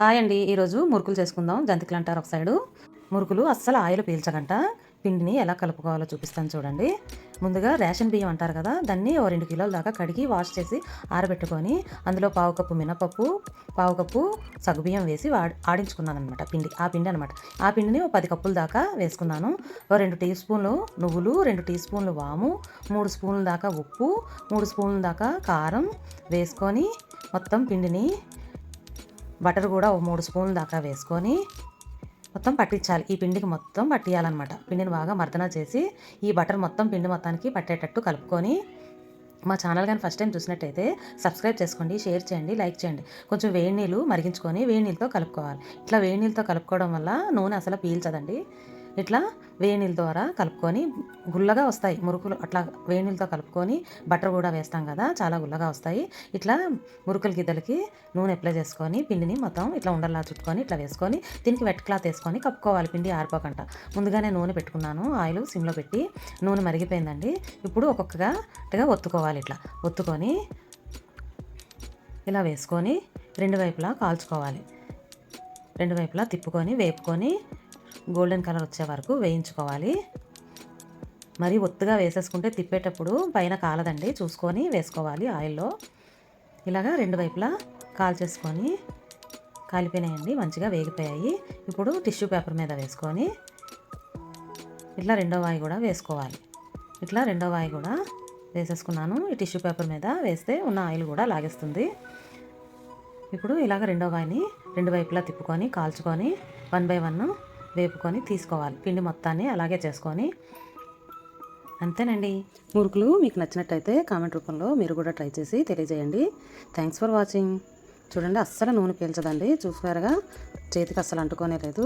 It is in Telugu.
హాయ్ అండి. ఈరోజు మురుకులు చేసుకుందాం. జంతికలు అంటారు ఒక సైడు. మురుకులు అస్సలు ఆయిల్ పీల్చకంట. పిండిని ఎలా కలుపుకోవాలో చూపిస్తాను చూడండి. ముందుగా రేషన్ బియ్యం అంటారు కదా దాన్ని ఓ రెండు కిలోల దాకా కడిగి వాష్ చేసి ఆరబెట్టుకొని అందులో పావు కప్పు మినపప్పు పావు కప్పు సగ్గుబియ్యం వేసి వాడి ఆడించుకున్నాను అనమాట పిండి ఆ పిండి అనమాట ఆ పిండిని ఓ పది కప్పుల దాకా వేసుకున్నాను. ఓ రెండు టీ స్పూన్లు నువ్వులు రెండు టీ స్పూన్లు వాము మూడు స్పూన్ల దాకా ఉప్పు మూడు స్పూన్ల దాకా కారం వేసుకొని మొత్తం పిండిని బటర్ కూడా ఓ మూడు స్పూన్ల దాకా వేసుకొని మొత్తం పట్టించాలి. ఈ పిండికి మొత్తం పట్టియాలన్నమాట. పిండిని బాగా మర్దన చేసి ఈ బటర్ మొత్తం పిండి మొత్తానికి పట్టేటట్టు కలుపుకొని మా ఛానల్ కానీ ఫస్ట్ టైం చూసినట్టయితే సబ్స్క్రైబ్ చేసుకోండి షేర్ చేయండి లైక్ చేయండి. కొంచెం వేడి నీళ్ళు మరిగించుకొని వేడి నీళ్ళతో కలుపుకోవాలి. ఇట్లా వేడి నీళ్ళతో కలుపుకోవడం వల్ల నూనె అసలు పీల్చదండి. ఇట్లా వేడి ద్వారా కలుపుకొని గుల్లగా వస్తాయి. మురుకులు అట్లా వేడి కలుపుకొని బటర్ కూడా వేస్తాం కదా చాలా గుల్లగా వస్తాయి. ఇట్లా మురుకుల గిద్దలకి నూనె అప్లై చేసుకొని పిండిని మొత్తం ఇట్లా ఉండల్లా చుట్టుకొని ఇట్లా వేసుకొని దీనికి వెట్ క్లాత్ వేసుకొని కప్పుకోవాలి. పిండి ఆరిపోకుండా ముందుగానే నూనె పెట్టుకున్నాను. ఆయిల్ సిమ్లో పెట్టి నూనె మరిగిపోయిందండి. ఇప్పుడు ఒక్కొక్కగా ఇట్లా ఒత్తుకోవాలి ఇట్లా. ఒత్తుకొని ఇలా వేసుకొని రెండు వైపులా కాల్చుకోవాలి. రెండు వైపులా తిప్పుకొని వేపుకొని గోల్డెన్ కలర్ వచ్చే వరకు వేయించుకోవాలి. మరి ఒత్తుగా వేసేసుకుంటే తిప్పేటప్పుడు పైన కాలదండి చూసుకొని వేసుకోవాలి ఆయిల్లో. ఇలాగా రెండు వైపులా కాల్చేసుకొని కాలిపోయినాయండి మంచిగా వేగిపోయాయి. ఇప్పుడు టిష్యూ పేపర్ మీద వేసుకొని ఇట్లా రెండో వాయి కూడా వేసుకోవాలి. ఇట్లా రెండో వాయి కూడా వేసేసుకున్నాను. ఈ టిష్యూ పేపర్ మీద వేస్తే ఉన్న ఆయిల్ కూడా లాగేస్తుంది. ఇప్పుడు ఇలాగ రెండో కాయని రెండు వైపులా తిప్పుకొని కాల్చుకొని వన్ బై వన్ వేపుకొని తీసుకోవాలి. పిండి మొత్తాన్ని అలాగే చేసుకొని. అంతేనండి. మురుకులు మీకు నచ్చినట్టయితే కామెంట్ రూపంలో మీరు కూడా ట్రై చేసి తెలియజేయండి. థ్యాంక్స్ ఫర్ వాచింగ్ చూడండి అస్సలు నూనె పీల్చదండి. చూసారుగా చేతికి అస్సలు అంటుకోనే లేదు.